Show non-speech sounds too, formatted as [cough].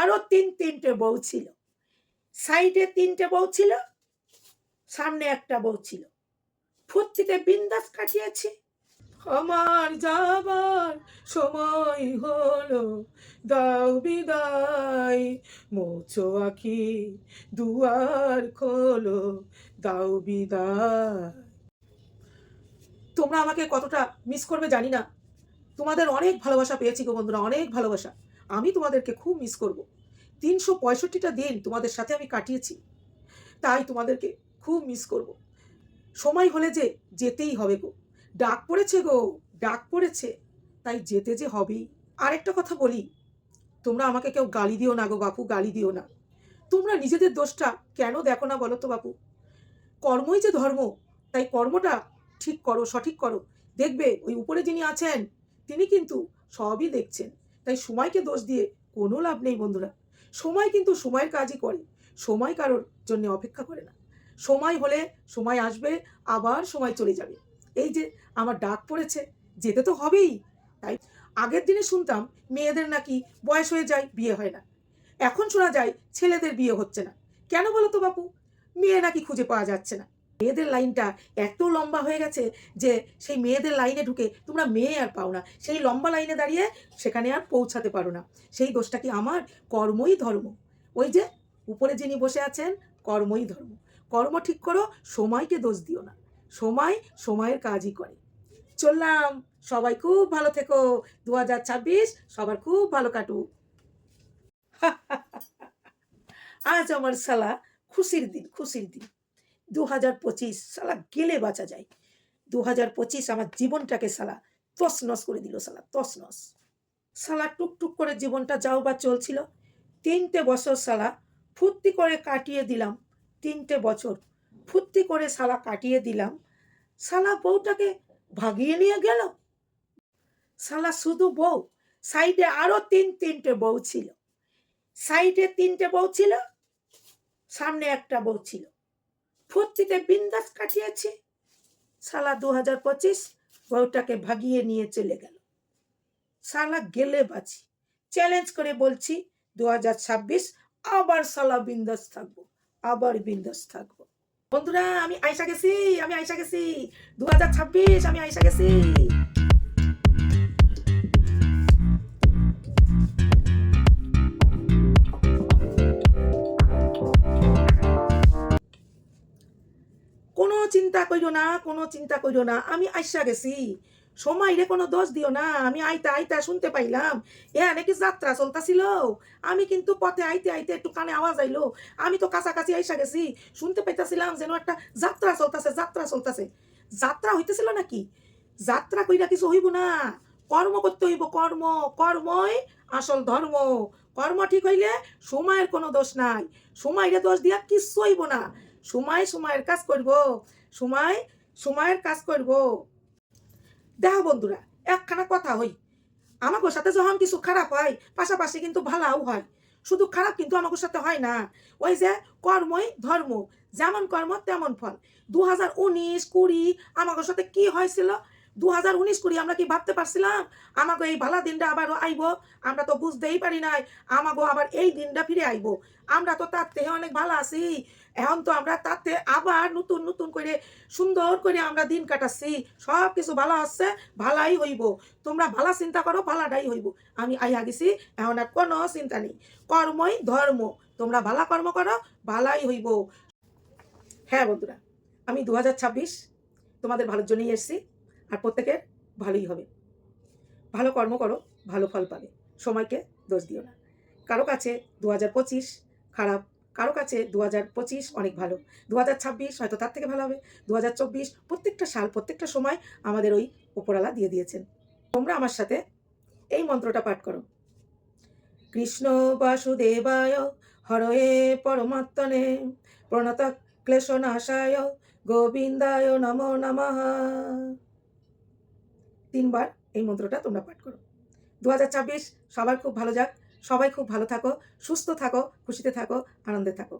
আরও তিন, তিনটে বউ ছিল। সাইডে তিনটে বউ ছিল, সামনে একটা বউ ছিল। ফুর্তিতে বিন্দাস কাটিয়েছি। আমার যাবার সময় হলো, দাও বিদায়, মোছো আখি, দুয়ার খোলো, দাও বিদায়। তোমরা আমাকে কতটা মিস করবে জানি না। তোমাদের অনেক ভালোবাসা পেয়েছি গো বন্ধুরা, অনেক ভালোবাসা। আমি তোমাদেরকে খুব মিস করব। তিনশো পঁয়ষট্টিটা দিন তোমাদের সাথে আমি কাটিয়েছি, তাই তোমাদেরকে খুব মিস করব। সময় হলে যে যেতেই হবে গো। ডাক পড়েছে গো, ডাক পড়েছে। তাই যেতে যে হবেই। আরেকটা কথা বলি, তোমরা আমাকে কেউ গালি দিও না গো বাপু, গালি দিও না। তোমরা নিজেদের দোষটা কেন দেখো না বলো তো বাপু? কর্মই যে ধর্ম, তাই কর্মটা ঠিক করো, সঠিক করো। দেখবে ওই উপরে যিনি আছেন, তিনি কিন্তু সবই দেখছেন। তাই সময়কে দোষ দিয়ে কোনো লাভ নেই বন্ধুরা। সময় কিন্তু সময়ের কাজই করে, সময় কারোর জন্য অপেক্ষা করে না। সময় হলে সময় আসবে, আবার সময় চলে যাবে। এই যে আমার ডাক পড়েছে, যেতে তো হবেই। তাই আগের দিনে শুনতাম, মেয়েদের নাকি বয়স হয়ে যায়, বিয়ে হয় না। এখন শোনা যায়, ছেলেদের বিয়ে হচ্ছে না। কেন বলো তো বাপু? মেয়ে নাকি খুঁজে পাওয়া যাচ্ছে না। মেয়েদের লাইনটা এত লম্বা হয়ে গেছে যে সেই মেয়েদের লাইনে ঢুকে তোমরা মেয়ে আর পাও না। সেই লম্বা লাইনে দাঁড়িয়ে সেখানে আর পৌঁছাতে পারো না। সেই দোষটা কি আমার? কর্মই ধর্ম। ওই যে উপরে যিনি বসে আছেন, কর্মই ধর্ম। কর্ম ঠিক করো, সময়কে দোষ দিও না। সময় সময়ের কাজই করে। চললাম। সবাই খুব ভালো থেকো। দু হাজার ছাব্বিশ সবার খুব ভালো কাটুক। [laughs] আজ আমার সালা খুশির দিন খুশির দিন। দু হাজার পঁচিশ, সালা গেলে বাঁচা যায়। দু হাজার পঁচিশ আমার জীবনটাকে সালা তস নস করে দিল সালা তস নস সালা টুকটুক করে জীবনটা যাও বা চলছিল, তিনটে বছর সালা ফুর্তি করে কাটিয়ে দিলাম, তিনটে বছর ফুর্তি করে সালা কাটিয়ে দিলাম, সালা বউটাকে ভাগিয়ে নিয়ে গেল। সালা শুধু বউ, সাইডে আরও তিন, তিনটে বউ ছিল। সাইডে তিনটে বউ ছিল, সামনে একটা বউ ছিল। ফুর্তিতে বিন্দাস কাটিয়েছি। সালা দু হাজার পঁচিশ বউটাকে ভাগিয়ে নিয়ে চলে গেল। সালা গেলে বাঁচি চ্যালেঞ্জ করে বলছি দু হাজার ছাব্বিশ আবার সালা বিন্দাস থাকব, আবার বিন্দাস থাকব। বন্ধুরা, আমি আইসা গেছি, আমি আইসা গেছি। দু হাজার ছাব্বিশ, আমি আইসা গেছি। চিন্তা করিও না, কোনো চিন্তা করিও না। আমি আইসা গেছি। সময় রে কোনো দোষ দিও না। আমি আইতা আইতা শুনতে পাইলাম। এ নাকি যাত্রা চলতেছিল? আমি কিন্তু পথে আইতে আইতে একটু কানে আওয়াজ আইলো। আমি তো কাছাকাছি আইসা গেছি। শুনতে পাইতাছিলাম যেন একটা যাত্রা চলতেছে যাত্রা চলতেছে। যাত্রা হইতেছিল নাকি? যাত্রা কইরা কিছু হইব না। কর্ম করতে হইব, কর্ম। কর্মই আসল ধর্ম। কর্ম ঠিক হইলে সময়ের কোনো দোষ নাই। সময়রে দোষ দিয়া কিচ্ছু হইব না। সময় সময়ের কাজ করব, সময় সময়ের কাজ করব। দেখো বন্ধুরা, একখানা কথা হই। আমাকে সাথে যখন কিছু খারাপ হয়, পাশাপাশি কিন্তু ভালোও হয়। শুধু খারাপ কিন্তু আমাকে সাথে হয় না। ওই যে কর্মই ধর্ম, যেমন কর্ম তেমন ফল। দু হাজার উনিশ কুড়ি আমাকে সাথে কি হয়েছিল? দু হাজার উনিশ কুড়ি আমরা কি ভাবতে পারছিলাম? আমাকে এই ভালা দিনটা আবার আইব। আমরা তো বুঝতেই পারি নাই আমাকে আবার এই দিনটা ফিরে আইব। আমরা তো তার থেকে অনেক ভালো আছি। এখন তো আমরা তাতে আবার নতুন নতুন করে, সুন্দর করে আমরা দিন কাটাচ্ছি। সব কিছু ভালো হচ্ছে, ভালাই হইব। তোমরা ভালো চিন্তা করো, ভালাটাই হইব। আমি আইয়া গেছি, এখন আর কোনো চিন্তা নেই। কর্মই ধর্ম। তোমরা ভালা কর্ম করো, ভালাই হইব। হ্যাঁ বন্ধুরা, আমি দু হাজার ছাব্বিশ, তোমাদের ভালোর জন্যই এসেছি। আর প্রত্যেকের ভালোই হবে। ভালো কর্ম করো, ভালো ফল পাবে। সময়কে দোষ দিও না। কারও কাছে দু হাজার পঁচিশ খারাপ, কারও কাছে দু পঁচিশ অনেক ভালো। দু হাজার ছাব্বিশ হয়তো তার থেকে ভালো হবে। দু চব্বিশ প্রত্যেকটা সাল, প্রত্যেকটা সময় আমাদের ওই উপরালা দিয়ে দিয়েছেন। তোমরা আমার সাথে এই মন্ত্রটা পাঠ করো। কৃষ্ণ বাসুদেবায় হরয়ে পরমাত্মনে প্রণত ক্লেশনাশায় গোবিন্দায় নমো নমঃ। তিনবার এই মন্ত্রটা তোমরা পাঠ করো। দু সবার খুব ভালো যাক। সবাই খুব ভালো থাকো, সুস্থ থাকো, খুশিতে থাকো, আনন্দে থাকো।